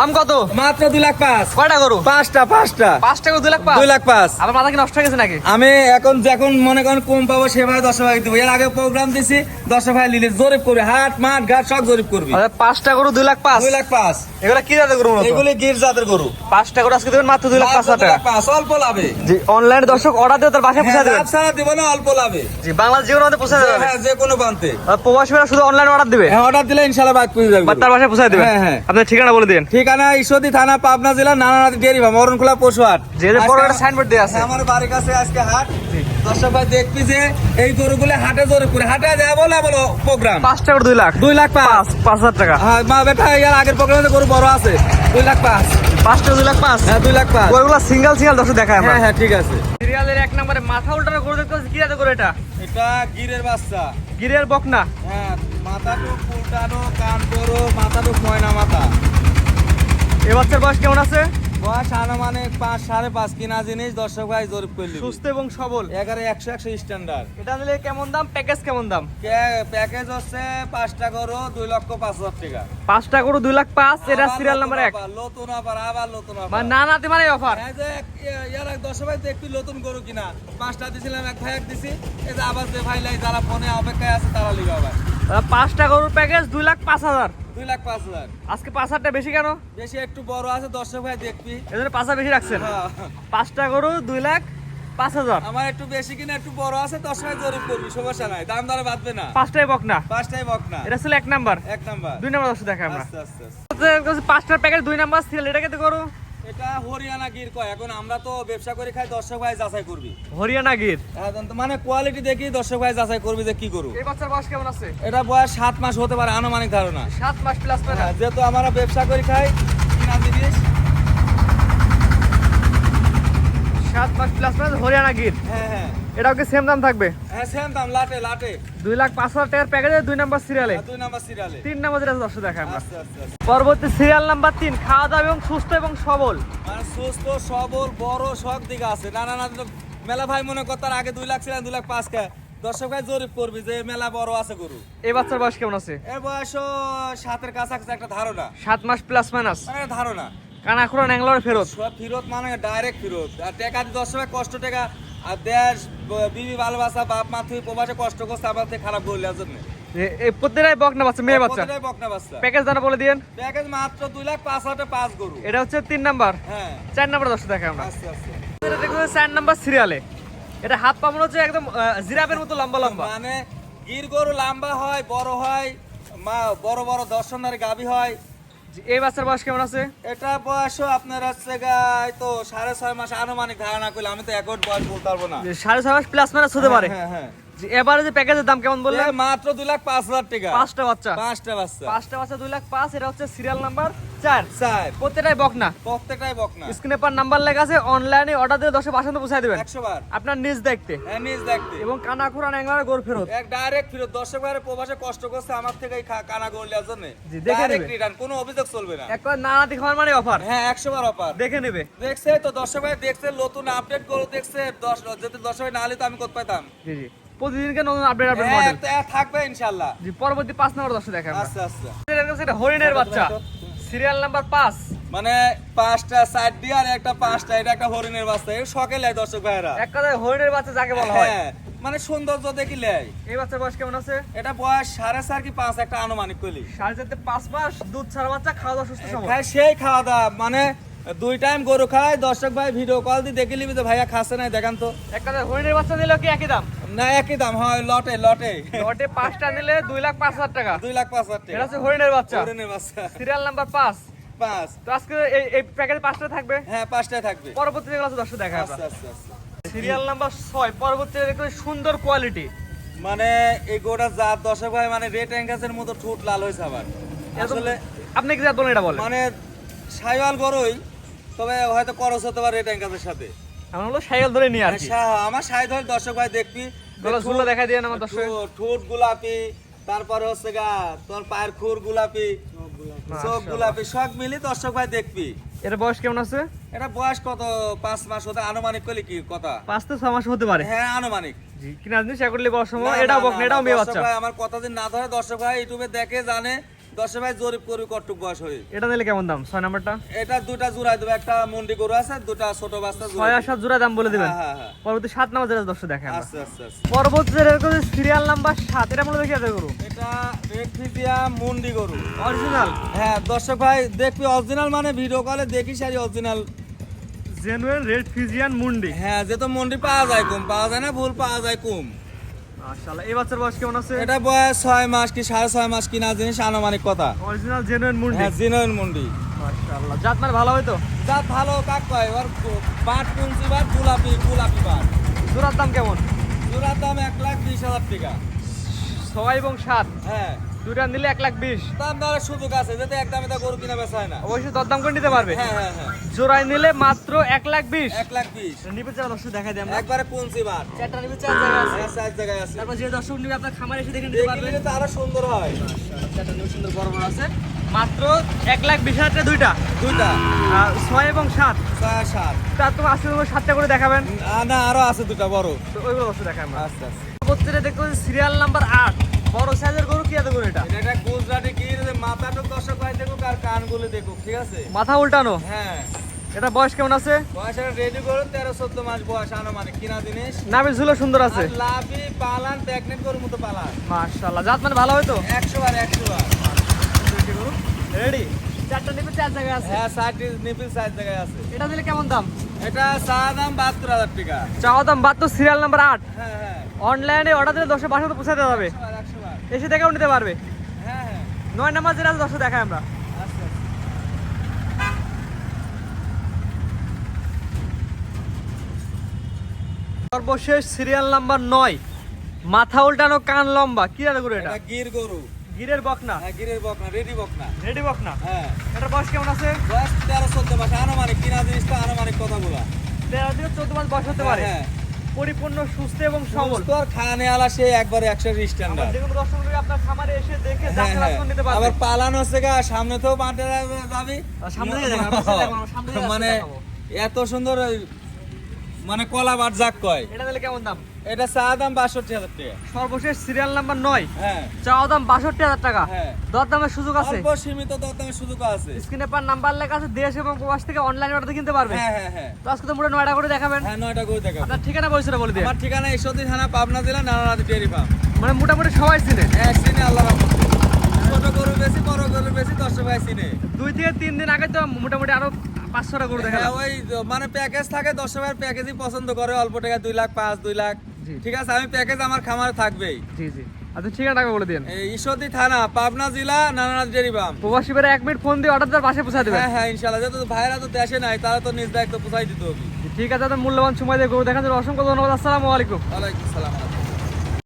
দাম কত? মাত্র দুই লাখ পাঁচ। কয়টা গরু? পাঁচটা পাঁচটা। পাঁচ টাকা দুই লাখ পাঁচ? দুই লাখ পাঁচ। আমার মাথা কি নষ্ট হয়ে গেছে নাকি? আমি এখন যখন মনে করেন কম পাবো সেভাবে দশ ভাই দেবো। এর আগে প্রোগ্রাম দিছি দশ ভাই লিলে জরিপ করবে। হাট মাঠ ঘাট সব জরিপ করবি। পাঁচটা গরু দুই লাখ পাঁচ? দুই লাখ পাঁচ। এগুলা কি জাতের গরু এগুলি গির জাতের গরু। পাঁচটা গরু আজকে দেবেন মাত্র দুই লাখ পাঁচ হাজার পাঁচ অল্প লাভে। জি অনলাইনে দর্শক অর্ডার দিয়ে তার বাসায় পৌঁছে হ্যাঁ, দেবেন। লাভ ছাড়া দিব না অল্প লাভে। জি বাংলাদেশ যে কোনো মধ্যে পৌঁছে দেবেন। হ্যাঁ যে কোনো প্রান্তে। প্রবাসীরা শুধু অনলাইনে অর্ডার দিবে? হ্যাঁ অর্ডার দিলে ইনশাল্লাহ বাইক পুজো যাবে তার বাসায় পৌঁছে দেবে? হ্যাঁ, হ্যাঁ। আপনার ঠিকানা বলে দিন। ঠিকানা ঈশ্বরদী থানা পাবনা জেলা নানানাথ ডেয়ারি ফার্ম অরণখোলা পশু হাট যে যে বড় একটা সাইনবোর্ড দেওয়া আছে। আমার বাড়ির কাছে আজকে হাট। দর্শক ভাই দেখবি যে এই গরুগুলো হাটে জরিপ করে হাটে দেয়া বলে বলো প্রোগ্রাম। পাঁচটা গরু দুই লাখ। দুই লাখ পাঁচ। পাঁচ পাঁচ হাজার টাকা। হ্যাঁ মা বেটা ইয়ার আগের প্রোগ্রামে গরু বড় আছে। দুই লাখ পাঁচ। পাঁচটা দুই লাখ পাঁচ? হ্যাঁ দুই লাখ পাঁচ। ওইগুলো সিঙ্গেল সিঙ্গেল দর্শক দেখায় আমরা। হ্যাঁ হ্যাঁ ঠিক আছে। সিরিয়ালের এক নম্বরে মাথা উল্টানো গরু দেখতে পাচ্ছি। কি জাতের গরু এটা? এটা গিরের বাচ্চা। গিরের বকনা। হ্যাঁ মাথাটুক উল্টানো কান বড় মাথাটুক ময়না মাথা। এ বাচ্চার বয়স কেমন আছে? বয়স আনুমানিক পাঁচ সাড়ে পাঁচ কিনা জিনিস দর্শক ভাই জরিপ করলি। সুস্থ এবং সবল? এগারো একশো একশো স্ট্যান্ডার্ড এটা নিলে কেমন দাম? প্যাকেজ কেমন দাম? প্যাকেজ হচ্ছে পাঁচটা করো দুই লক্ষ পাঁচ হাজার টাকা। পাঁচটা গরু দুই লাখ পাঁচ এটা সিরিয়াল নাম্বার এক। নতুন অফার আবার নতুন অফার মানে না নাতে মানে অফার এই যে এর এক দশ ভাই একটু নতুন গরু কিনা পাঁচটা দিছিলাম এক ভাই এক দিছি। এই যে আবার যে ভাই লাই যারা ফোনে অপেক্ষায় আছে তারা লিখে আবার। পাঁচটা গরুর প্যাকেজ দুই লাখ পাঁচ হাজার। দুই লাখ পাঁচ লাখ আজকে পাঁচ হাজারটা বেশি কেন? বেশি একটু বড় আছে দর্শক ভাই দেখবি। এজন্য পাঁচা বেশি রাখছেন? হ্যাঁ। পাঁচটা গরু দুই লাখ পাঁচ হাজার। আমার একটু বেশি কিনা একটু বড় আছে দশ ভাই জরিপ করবি সমস্যা নাই। দাম দরে বাঁধবে না। পাঁচটাই বকনা? পাঁচটাই বক না এটা ছিল এক নাম্বার। এক নাম্বার। দুই নাম্বার দশ আমরা। পাঁচটার প্যাকেজ দুই নাম্বার সিরিয়াল এটাকে তো গরু এটা হরিয়ানা গির কয় এখন আমরা তো ব্যবসা করে খাই দর্শক ভাই যাচাই করবি। হরিয়ানা গির? এখন তো মানে কোয়ালিটি দেখি দর্শক ভাই যাচাই করবি যে কি করু। এই বাচ্চার বয়স কেমন আছে? এটা বয়স সাত মাস হতে পারে আনুমানিক ধারণা। সাত মাস প্লাস হ্যাঁ, যেহেতু আমরা ব্যবসা করে খাই কিনা জিনিস। সাত মাস প্লাস মানে হরিয়ানা গির। হ্যাঁ হ্যাঁ। এটাও কি সেম দাম থাকবে? হ্যাঁ সেম দাম লাটে লাটে। দুই লাখ পাঁচ হাজার টাকার প্যাকেজে দুই নাম্বার সিরিয়ালে আর দুই নাম্বার সিরিয়ালে তিন নাম্বার যেটা দশ দেখায় আমরা। আস্তে আস্তে আস্তে। পরবর্তী সিরিয়াল নাম্বার তিন খাওয়া দাওয়া এবং সুস্থ এবং সবল। মানে সুস্থ সবল বড় সব দিকে আছে। না না না মেলা ভাই মনে কর তার আগে দুই লাখ ছিলেন দুই লাখ পাঁচ কে। দর্শক ভাই জরিপ করবি যে মেলা বড় আছে গরু। এই বাচ্চার বয়স কেমন আছে? এর বয়স সাতের কাছাকাছি একটা ধারণা। সাত মাস প্লাস মাইনাস মানে ধারণা। কানাখুড়া ন্যাংলোর ফেরত। সব ফেরত মানে ডাইরেক্ট ফেরত। আর টাকা দিয়ে দশ টাকা কষ্ট টাকা আর দেশ বিবি ভালোবাসা বাপ মা তুই প্রবাসে কষ্ট করছে খারাপ করলে জন্য। এই প্রত্যেকটাই বকনা বাচ্চা মেয়ে বাচ্চা। প্রতিটাই বকনা বাচ্চা প্যাকেজ দানা বলে দিন প্যাকেজ মাত্র দুই লাখ হাজার পাঁচ গরু। এটা হচ্ছে তিন নাম্বার। হ্যাঁ। নাম্বার দশ আমরা। এটা দেখো নাম্বার সিরিয়ালে এটা হাত পা মনে হচ্ছে একদম জিরাফের মতো লম্বা লম্বা। মানে গির গরু লম্বা হয় বড় হয় মা বড় বড় দর্শনদারি গাভী হয়। এই বাচ্চার বয়স কেমন আছে? এটা বয়স আপনার হচ্ছে গাই তো সাড়ে ছয় মাস আনুমানিক ধারণা করলে আমি তো একট বয়স বলতে পারব না। সাড়ে ছয় মাস প্লাস মাইনাস হতে পারে। হ্যাঁ হ্যাঁ। এবারে যে প্যাকেজের দাম কেমন বললেন? বললে মাত্র দুই লাখ পাঁচ হাজার টাকা। পাঁচটা বাচ্চা। পাঁচটা বাচ্চা। পাঁচটা বাচ্চা দুই লাখ পাঁচ এটা হচ্ছে সিরিয়াল নাম্বার চার চার প্রত্যেকটাই বকনা প্রত্যেকটাই বকনা স্ক্রিনে পার নাম্বার লেখা আছে অনলাইনে অর্ডার দিয়ে দশে বাসন্ত পৌঁছায় দেবেন। একশো বার। আপনার নিজ দেখতে হ্যাঁ নিজ দেখতে এবং কানাখুরা ন্যাংলার গোর ফেরত। এক ডাইরেক্ট ফিরত। দর্শক বাইরে প্রবাসে কষ্ট করছে আমার থেকে এই কানা গোল নেওয়ার জন্য। জি, দেখে নেবে। রিটার্ন কোনো অভিযোগ চলবে না। একবার না খাওয়ার মানে অফার হ্যাঁ একশো বার অপার দেখে নেবে। দেখছে তো দর্শক ভাই দেখছে নতুন আপডেট করে দেখছে। দশ যদি দর্শক ভাই না হলে তো আমি জি জি। প্রতিদিনকে নতুন আপডেট আপডেট হ্যাঁ, মডেল থাকবে ইনশাল্লাহ। জি পরবর্তী পাঁচ নম্বর দশে দেখা আচ্ছা আচ্ছা। এটা হরিণের বাচ্চা। সিরিয়াল নাম্বার পাঁচ। মানে পাঁচটা সাইড দিয়ে আর একটা পাঁচটা এটা একটা হরিণের বাচ্চা। এই সকালে দর্শক ভাইরা এক কথায় হরিণের বাচ্চা যাকে বলা হয়। হ্যাঁ মানে সৌন্দর্য দেখি লেয় এই বাচ্চা বয়স কেমন আছে? এটা বয়স সাড়ে চার কি পাঁচ একটা আনুমানিক কইলি সাড়ে চারতে পাঁচ মাস দুধ ছাড়া বাচ্চা খাওয়া দাওয়া সুস্থ সময় খায় সেই খাওয়া দাওয়া মানে দুই টাইম গরু খায় দর্শক ভাই ভিডিও কল দিয়ে দেখে নিবি তো ভাইয়া খাচ্ছে নাই দেখান তো। এক কথায় হরিণের বাচ্চা নিলেও কি একই দাম? না একই দাম হয় লটে লটে। লটে পাঁচটা নিলে দুই লাখ পাঁচ হাজার টাকা। দুই লাখ পাঁচ হাজার এটা হচ্ছে হরিণের বাচ্চা। হরিণের বাচ্চা। সিরিয়াল নাম্বার পাঁচ। পাঁচ। তো আজকে এই এই প্যাকেটে পাঁচটা থাকবে? হ্যাঁ পাঁচটায় থাকবে। পরবর্তী যেগুলো আছে দশটা দেখা আচ্ছা আচ্ছা আচ্ছা। সিরিয়াল নাম্বার ছয় পরবর্তী একটু সুন্দর কোয়ালিটি মানে এই গোটা জাত দর্শক ভাই মানে রেড অ্যাঙ্গাসের মতো ঠোঁট লাল হয়েছে আবার আসলে আপনি কি জাত বলেন এটা বলেন। মানে সাইওয়াল গরুই তবে হয়তো করস হতে পারে অ্যাঙ্গাসের সাথে। আমরা হলো সাইকেল ধরে নিয়ে আসি। সা- আমার সাই ধরে দর্শক ভাই দেখবি গলা দেখা দিয়ে আমার দর্শক। ঠোঁট- ঠোঁট গোলাপি তারপরে হচ্ছে গা তোর পায়ের খুর গোলাপি চোখ গোলাপি। সব মিলি দর্শক ভাই দেখবি। এর বয়স কেমন আছে? এটা বয়স কত? পাঁচ মাস হতে আনুমানিক করলে কি কথা? পাঁচ তো ছয় মাস হতে পারে। হ্যাঁ আনুমানিক। জি কিনা জিনিস করলে না, এটাও না, বকনা এটাও মেয়ে দর্শক বাচ্চা। ভাই আমার কথা যদি না ধরে দর্শক ভাই ইউটিউবে দেখে জানে দর্শক ভাই জরিপ করবি কটুক বয়স হয়ে এটা নিলে কেমন দাম? ছয় নাম্বারটা? এটা দুটা জোড়াই দেবো একটা মন্ডি গরু আছে দুটা ছোট বাচ্চা ছয় আর সাত জোড়া দাম বলে দিবেন। হ্যাঁ, হ্যাঁ, হ্যাঁ। পরবর্তী সাত নাম্বার যেটা দর্শক দেখে আমরা। আচ্ছা আচ্ছা আচ্ছা। পরবর্তী সিরিয়াল নাম্বার সাত। এটা মনে দেখি আছে গরু? এটা রেড ফিজিয়া মুন্ডি গরু। অরিজিনাল হ্যাঁ দর্শক ভাই দেখবি অরিজিনাল মানে ভিডিও কলে দেখি সারি অরিজিনাল জেনুইন রেড ফিজিয়ান মুন্ডি। হ্যাঁ যে তো মন্ডি পাওয়া যায় কম পাওয়া যায় না ভুল পাওয়া যায় কম। মাশাআল্লাহ। এই বাচ্চার বয়স কেমন আছে? এটা বয়স ছয় মাস কি সাড়ে ছয় মাস কিনা জিনিস আনুমানিক কথা। অরিজিনাল জেনুইন মুন্ডি। হ্যাঁ জিনোয়েল মুন্ডি। মাশাআল্লাহ। জাত মানে ভালো হয়তো যা ভালো কাক কয় ওর বাট কুঞ্চি বাট গোলাপি গোলাপি বাট। জোড়ার দাম কেমন? জোড়ার দাম এক লাখ বিশ হাজার টাকা। ছয় এবং সাত? হ্যাঁ। দুটা নিলে এক লাখ বিশ। দাম দেওয়ার সুযোগ আছে যাতে একদমে তা গরু কিনা বেচা হয় না। অবশ্যই দরদাম করে নিতে পারবে। হ্যাঁ হ্যাঁ হ্যাঁ। জোড়ায় নিলে মাত্র এক লাখ বিশ। এক লাখ বিশ। নিবে চার দর্শক দেখা দিই একবারে কুঞ্চি বাট চারটা নিবে চার জায়গায় আছে। চার জায়গায় আছে। তারপর যে দর্শক নিবে আপনার খামারে এসে দেখে নিতে পারবে। নিলে তো আরও সুন্দর হয়। চারটা নিবে সুন্দর বড় বড় আছে। মাত্র এক লাখ বিশ হাজার দুইটা। দুইটা। ছয় এবং সাত। ছয় আর সাত। তার তোমার আজকে তোমার সাতটা করে দেখাবেন। না আরও আছে দুটা বড়। তো ওইগুলো দেখাই আমরা। আচ্ছা আচ্ছা। পাচ্ছি সিরিয়াল নাম্বার আট। বড় সাইজের গরু কি এত গরু এটা এটা গুজরাটি কি মাথাটা দর্শক ভাই দেখুক আর কানগুলো দেখুক ঠিক আছে? মাথা উল্টানো? হ্যাঁ। এটা বয়স কেমন আছে? বয়স রেডি করুন তেরো চোদ্দ মাস বয়স আনুমানিক কিনা জিনিস। নামের ঝুলো সুন্দর আছে। লাভি পালান প্রেগনেন্ট গরুর মতো পালান। মাশাআল্লাহ জাত মানে ভালো হয়তো একশো বার একশো বার রেডি চারটা নিবে চার জায়গায় আছে। হ্যাঁ ষাট নিপিল সাইজ জায়গায় আছে। এটা দিলে কেমন দাম? এটা চা দাম বাহাত্তর হাজার টাকা। চাওয়া দাম তো সিরিয়াল নাম্বার আট। হ্যাঁ হ্যাঁ। অনলাইনে অর্ডার দিলে দশে বাসা তো পৌঁছাতে যাবে একশো বার একশো বার এসে দেখেও নিতে পারবে। হ্যাঁ হ্যাঁ। নয় নাম্বার যেটা আছে দশে দেখাই আমরা। আচ্ছা সর্বশেষ সিরিয়াল নাম্বার নয়। মাথা উল্টানো কান লম্বা। কি আছে গরু এটা? এটা গির গরু। গিরের বকনা? হ্যাঁ গিরের বকনা রেডি বকনা। রেডি বকনা? হ্যাঁ। এটা বয়স কেমন আছে? বয়স তেরো চোদ্দ মাস। আনুমানিক কিনা জিনিসটা আনুমানিক কথা বলা তেরো থেকে চোদ্দ মাস বয়স হতে পারে। হ্যাঁ। পরিপূর্ণ সুস্থ এবং সবল। আর খানে আলা সে একবারে একশো স্ট্যান্ডার্ড দেখুন দর্শক আপনার খামারে এসে দেখে হ্যাঁ, যাচাই নিতে পারবেন আবার পালান হচ্ছে গা সামনে তো পাটে যাবি। সামনে মানে এত সুন্দর মানে কলা বাট যাক কয়। এটা দিলে কেমন দাম? এটা চা দাম বাষট্টি হাজার টাকা। সর্বশেষ সিরিয়াল নাম্বার নয়। হ্যাঁ। চাওয়া দাম বাষট্টি হাজার টাকা। হ্যাঁ। দর দামের সুযোগ আছে। অল্প সীমিত দরদামের সুযোগ আছে। স্ক্রিনে পার নাম্বার লেখা আছে দেশ এবং প্রবাস থেকে অনলাইন অর্ডার কিনতে পারবে। হ্যাঁ হ্যাঁ হ্যাঁ। তো আজকে তো মোটে নয়টা করে দেখাবেন। হ্যাঁ নয়টা করে দেখাবো। আপনার ঠিকানা পয়সাটা বলে দিয়ে। আমার ঠিকানা ঈশ্বরদী থানা পাবনা জেলা নানানাথ ডেয়ারি ফার্ম। মানে মোটামুটি সবাই চিনে। হ্যাঁ চিনে আল্লাহ ছোট গরু বেশি বড় গরু বেশি দশটা ভাই চিনে। দুই থেকে তিন দিন আগে তো মোটামুটি আরও পাঁচশোটা করে হ্যাঁ, দেখালাম ওই মানে প্যাকেজ থাকে দশ টাকার প্যাকেজই পছন্দ করে অল্প টাকা দুই লাখ পাঁচ দুই লাখ। ঠিক আছে আমি প্যাকেজ আমার খামারে থাকবেই। জি জি। আচ্ছা ঠিকানাটা বলে দিন ঈশ্বরদী থানা পাবনা জেলা নানানাথ ডেয়ারি ফার্ম। প্রবাসী বেড়ে এক মিনিট ফোন দিয়ে অর্ডার দেওয়ার পাশে পৌঁছা দেবেন। হ্যাঁ হ্যাঁ ইনশাল্লাহ যেহেতু ভাইরা তো দেশে নাই তারা তো নিজ দায়িত্ব পোষাই দিতে হবে। ঠিক আছে মূল্যবান সময় দিয়ে গরু দেখার জন্য অসংখ্য ধন্যবাদ। আসসালামু আলাইকুম। ওয়ালাইকুম সালাম